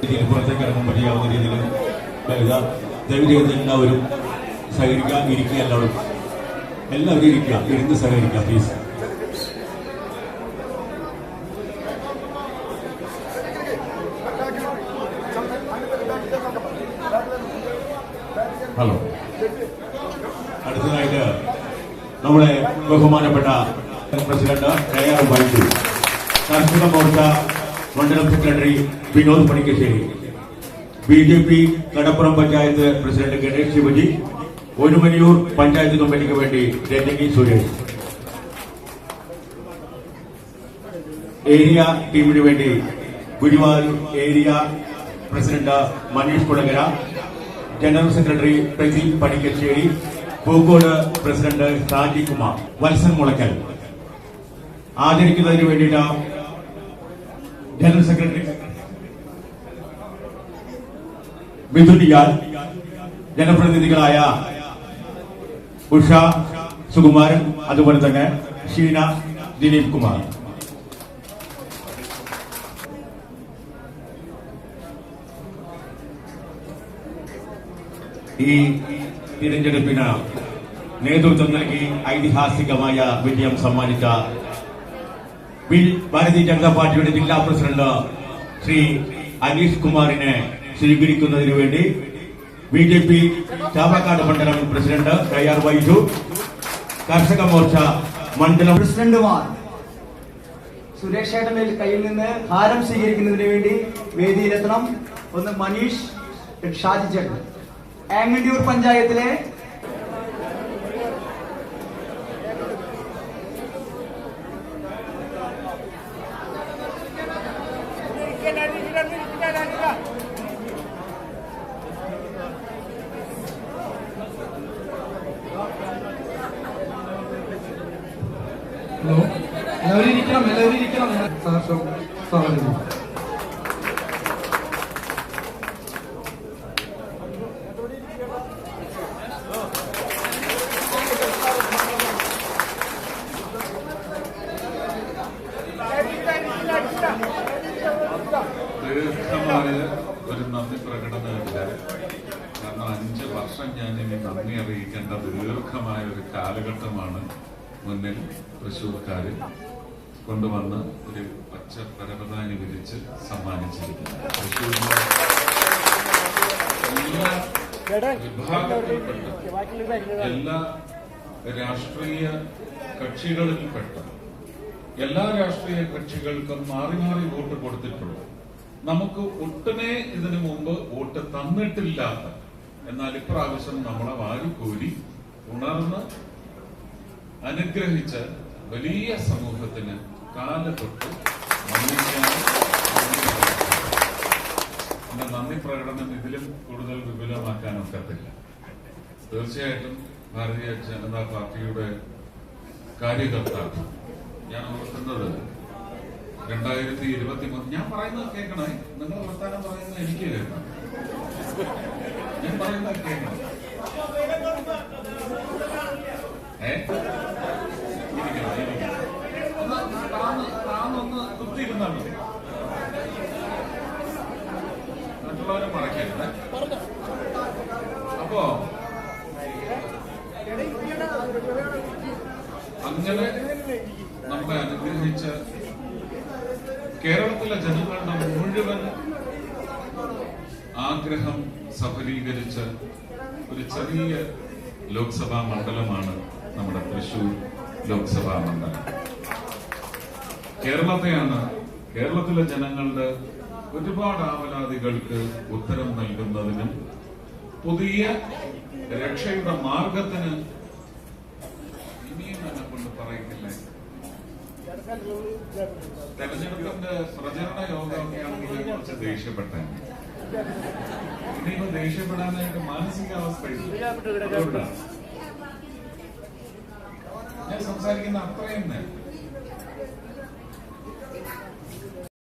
രീതിയിൽ പുറത്തേക്ക് ഇറങ്ങാൻ പറ്റിയാവുന്ന രീതിയിൽ ഇതാ ദയവ് ചെയ്ത് എല്ലാവരും സഹകരിക്കുക ഇരിക്കുക എല്ലാവരും. എല്ലാവരും ഇരിക്കുക ഇരുന്ന് സഹകരിക്കുക പ്ലീസ് ഹലോ അടുത്തതായിട്ട് നമ്മുടെ ബഹുമാനപ്പെട്ട president K R വൈദ്യു Karshaka Morcha മണ്ഡലം secretary Vinod Panikkassery. B J P Kadappuram panchayat president Ganesh Shivaji Orumanayur panchayat കമ്മിറ്റിക്ക് വേണ്ടി രജനി സുരേഷ്. ഏരിയ ടീമിന് വേണ്ടി Guruvayur area president Manish Kulangara general secretary Pradeep Panikkassery Pookode president Shaji Kumar Valsan Mulakkal. ആദരിക്കുന്നതിന് വേണ്ടിയിട്ട് general secretary ഇയാൽ ജനപ്രതിനിധികളായ ഉഷ സുകുമാരൻ അതുപോലെ തന്നെ ഷീന ദിലീപ് കുമാർ. ഈ തിരഞ്ഞെടുപ്പിന് നേതൃത്വം നൽകി ഐതിഹാസികമായ വിജയം സമ്മാനിച്ച ഭാരതീയ ജനതാ പാർട്ടിയുടെ ജില്ലാ പ്രസിഡന്റ് ശ്രീ അനീഷ് കുമാറിനെ സ്വീകരിക്കുന്നതിന് വേണ്ടി ബി ജെ പി ചാവക്കാട് മണ്ഡലം പ്രസിഡന്റ് കെ ആർ വൈജു കർഷക മോർച്ച മണ്ഡലം പ്രസിഡന്റുമാർ സുരേഷ് കയ്യിൽ നിന്ന് ഹാരം സ്വീകരിക്കുന്നതിന് വേണ്ടി വേദിയിലെത്തണം. ഒന്ന് മനീഷ് ഷാജി ചേട്ടൻ. ആങ്ങണ്ടിയൂർ പഞ്ചായത്തിലെ ഹലോ? എല്ലാവരും ഇരിക്കണം എല്ലാവരും ഇരിക്കണം. സഹർഷം സ്വാഗതം ഒരു നന്ദി പ്രകടനമില്ല. കാരണം അഞ്ച് വർഷം ഞാൻ ഇനി നന്ദി അറിയിക്കേണ്ട ദീർഘമായ ഒരു കാലഘട്ടമാണ് മുന്നിൽ തൃശൂർക്കാർ കൊണ്ടുവന്ന് ഒരു പച്ച പരവതാനി വിരിച്ച് തൃശ്ശൂരിലെ എല്ലാ വിഭാഗത്തിൽപ്പെട്ട എല്ലാ രാഷ്ട്രീയ കക്ഷികളിൽപ്പെട്ട എല്ലാ രാഷ്ട്രീയ കക്ഷികൾക്കും മാറി മാറി വോട്ട് കൊടുത്തിട്ടുണ്ട് നമുക്ക് ഒട്ടുമേ ഇതിനു മുമ്പ് വോട്ട് തന്നിട്ടില്ലാത്ത എന്നാൽ ഇപ്രാവശ്യം നമ്മളെ വാരിക്കോരി ഉണർന്ന് അനുഗ്രഹിച്ച വലിയ സമൂഹത്തിന് കാലത്തൊട്ട് എന്റെ നന്ദി പ്രകടനം ഇതിലും കൂടുതൽ വിപുലമാക്കാൻ ഒക്കത്തില്ല തീർച്ചയായിട്ടും ഭാരതീയ ജനതാ പാർട്ടിയുടെ കാര്യകർത്താക്കൾ ഞാൻ ഓർക്കുന്നത് രണ്ടായിരത്തി ഇരുപത്തി മൂന്ന്. ഞാൻ പറയുന്നത് കേൾക്കണേ? നിങ്ങൾ വർത്താനം പറയുന്നത് എനിക്ക് കേൾക്കണം ഞാൻ പറയുന്നത് കേൾക്കണം. ഒന്ന് കുത്തിയിരുന്നാൽ മതി മറ്റുള്ളവരെ മറക്കരുത്. അപ്പോ അങ്ങനെ നമ്മളെ അനുഗ്രഹിച്ച കേരളത്തിലെ ജനങ്ങളുടെ മുഴുവൻ ആഗ്രഹം സഫലീകരിച്ച ഒരു ചെറിയ ലോക്സഭാ മണ്ഡലമാണ് നമ്മുടെ തൃശൂർ ലോക്സഭാ മണ്ഡലം. കേരളത്തെയാണ് കേരളത്തിലെ ജനങ്ങളുടെ ഒരുപാട് ആവലാതികൾക്ക് ഉത്തരം നൽകുന്നതിനും പുതിയ രക്ഷയുടെ മാർഗത്തിന് ഇനിയും എന്നെ കൊണ്ട് പറയിക്കില്ലേ തെരഞ്ഞെടുപ്പിന്റെ പ്രചരണ യോഗമൊക്കെയാണെങ്കിൽ കുറച്ച് ദേഷ്യപ്പെട്ടേ ഇനിയിപ്പോ ദേഷ്യപ്പെടാനായിട്ട് അതുകൊണ്ടാ. സംസാരിക്കുന്ന അത്രയും